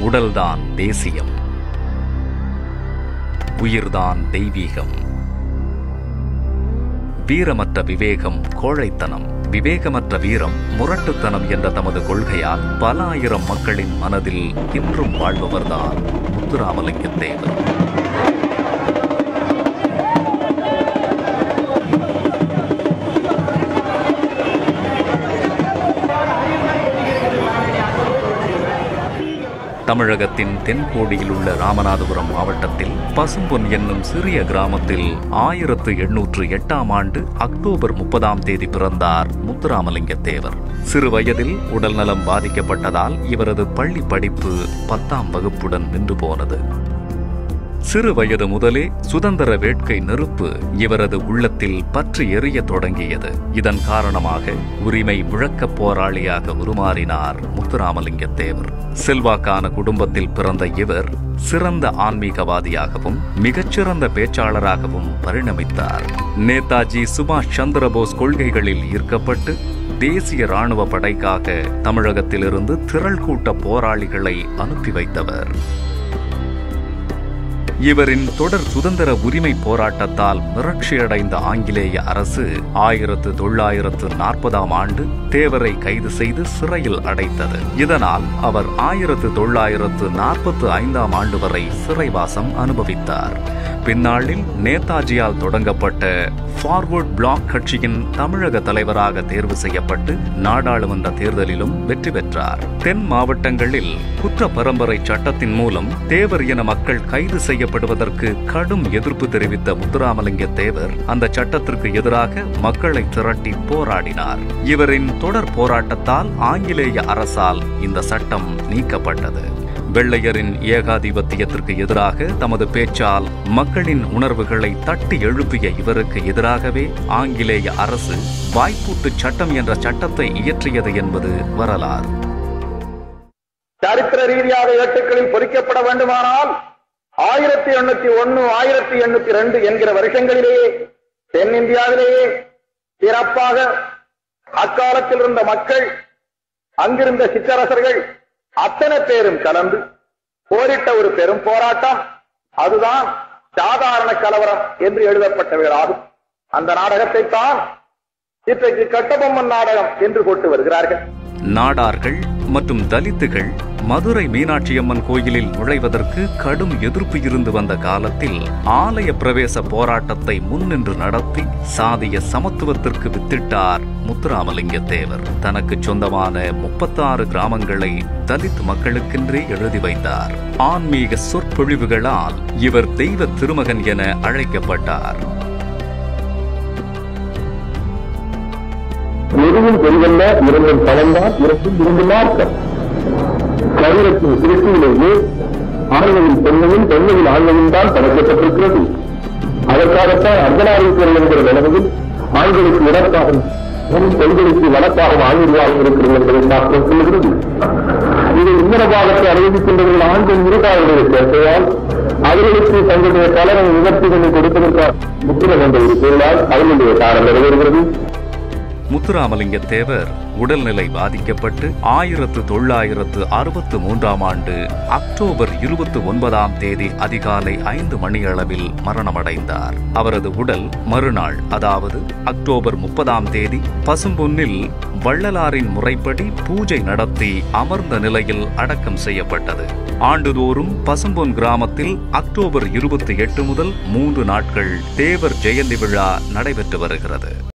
உடல்தான் தேசியம் உயிர்தான் தெய்வீகம். வீரமற்ற விவேகம் கோழைத்தனம். விவேகமற்ற வீரம் முரட்டுத்தனம் என்ற தமது கொள்கையால் பல ஆயிரம் மக்களின் மனதில் இன்றும் வாழ்பவர்தான் முத்துராமலிங்க தேவர் தமிழகத்தின் தென்கோடியில் உள்ள ராமநாதபுரம் மாவட்டத்தில் பசும்பொன் என்னும் சிறிய கிராமத்தில் ஆயிரத்து எண்ணூற்று எட்டாம் ஆண்டு அக்டோபர் முப்பதாம் தேதி பிறந்தார் முத்துராமலிங்க தேவர் சிறு வயதில் உடல்நலம் பாதிக்கப்பட்டதால் இவரது பள்ளி படிப்பு பத்தாம் வகுப்புடன் நின்று போனது. சிறு வயது முதலே சுதந்திர வேட்கை நெருப்பு இவரது உள்ளத்தில் பற்றி எரிய தொடங்கியது. இதன் காரணமாக உரிமை முழக்கப் போராளியாக உருமாறினார் முத்துராமலிங்க தேவர் செல்வாக்கான குடும்பத்தில் பிறந்த இவர் சிறந்த ஆன்மீகவாதியாகவும் மிகச்சிறந்த பேச்சாளராகவும் பரிணமித்தார். நேதாஜி சுபாஷ் சந்திரபோஸ் கொள்கைகளில் ஈர்க்கப்பட்டு தேசிய ராணுவ படைக்காக தமிழகத்திலிருந்து திரள் கூட்ட போராளிகளை அனுப்பி வைத்தவர். இவரின் தொடர் சுதந்திர உரிமை போராட்டத்தால் மிரட்சியடைந்த ஆங்கிலேய அரசு ஆயிரத்து தொள்ளாயிரத்து நாற்பதாம் ஆண்டு தேவரை கைது செய்து சிறையில் அடைத்தது. இதனால் அவர் ஆயிரத்து தொள்ளாயிரத்து நாற்பத்து ஐந்தாம் ஆண்டு வரை சிறைவாசம் அனுபவித்தார். பின்னாளில் நேதாஜியால் தொடங்கப்பட்ட ஃபார்வர்ட் பிளாக் கட்சியின் தமிழக தலைவராக தேர்வு செய்யப்பட்டு நாடாளுமன்ற தேர்தலிலும் வெற்றி பெற்றார். தென் மாவட்டங்களில் குற்ற பரம்பரை சட்டத்தின் மூலம் தேவர் என மக்கள் கைது செய்யப்படுவதற்கு கடும் எதிர்ப்பு தெரிவித்த முத்துராமலிங்க தேவர் அந்த சட்டத்திற்கு எதிராக மக்களை திரட்டி போராடினார். இவரின் தொடர் போராட்டத்தால் ஆங்கிலேய அரசால் இந்த சட்டம் நீக்கப்பட்டது. வெள்ளையரின் ஏகாதிபத்தியத்திற்கு எதிராக தமது பேச்சால் மக்களின் உணர்வுகளை தட்டி எழுப்பிய இவருக்கு எதிராகவே ஆங்கிலேய அரசு வாய்ப்பூட்டு சட்டம் என்ற சட்டத்தை இயற்றியது என்பது வரலாறு. சரித்திர ரீதியாக ஏட்டுக்களில் பொறிக்கப்பட வேண்டுமானால் ஆயிரத்தி எண்ணூத்தி ஒன்னு ஆயிரத்தி எண்ணூத்தி ரெண்டு என்கிற வருஷங்களிலேயே தென்னிந்தியாவிலேயே சிறப்பாக அக்காலத்தில் இருந்த மக்கள் அங்கிருந்த சிற்றரசர்கள் அத்தனை பேரும் கலந்து போரிட்ட ஒரு பெரும் போராட்டம். அதுதான் சாதாரண கலவரம் என்று எழுதப்பட்டவைகளாகும். அந்த நாடகத்தை தான் இன்றைக்கு கட்டபொம்மன் நாடகம் என்று போட்டு வருகிறார்கள். நாடார்கள் மற்றும் தலித்துகள் மதுரை மீனாட்சியம்மன் கோயிலில் நுழைவதற்கு கடும் எதிர்ப்பு இருந்து வந்த காலத்தில் ஆலய பிரவேச போராட்டத்தை முன்னின்று நடத்தி சாதிய சமத்துவத்திற்கு வித்திட்டார் முத்துராமலிங்க தேவர் தனக்கு சொந்தமான முப்பத்தாறு கிராமங்களை தலித் மக்களுக்கென்றே எழுதி வைத்தார். ஆன்மீக சொற்பொழிவுகளால் இவர் தெய்வ திருமகன் என அழைக்கப்பட்டார். எதுவும் பெரிதல்ல இரண்டும் கலந்தால் இரண்டும் இரண்டு மார்க்கம். சரீரத்தின் சிறுத்தியிலேயே ஆண்களின் பெண்ணையும் பெண்ணையில் ஆண்களும் தான் படைக்கப்பட்டிருக்கிறது. அதற்காகத்தான் அர்த்தநாரீஸ்வரர் என்கிற நிலைமையில் ஆண்களுக்கு இடத்தாகும் பெண்களுக்கு வழக்காகவும் ஆயுர்வாகம் இருக்கிறது என்பதை சாஸ்திரம் சொல்லுகிறது. இது இன்னர பாகத்தை அறிவிக்கின்றவர்கள் ஆண்கள் இருபாவுடைய சேர்க்கையால் அவர்களுக்கு தங்களுடைய பலனை நிகழ்ச்சிகளை கொடுப்பதற்காக முக்கியம் என்ற ஒரு பொருளால் அவர்களுடைய காலம் நிறைவேறுகிறது. முத்துராமலிங்க தேவர் உடல்நிலை பாதிக்கப்பட்டு ஆயிரத்து தொள்ளாயிரத்து அறுபத்து மூன்றாம் ஆண்டு அக்டோபர் இருபத்தி ஒன்பதாம் தேதி அதிகாலை ஐந்து மணியளவில் மரணமடைந்தார். அவரது உடல் மறுநாள் அதாவது அக்டோபர் முப்பதாம் தேதி பசும்பொன்னில் வள்ளலாரின் முறைப்படி பூஜை நடத்தி அமர்ந்த நிலையில் அடக்கம் செய்யப்பட்டது. ஆண்டுதோறும் பசும்பொன் கிராமத்தில் அக்டோபர் இருபத்தி எட்டு முதல் மூன்று நாட்கள் தேவர் ஜெயந்தி விழா நடைபெற்று வருகிறது.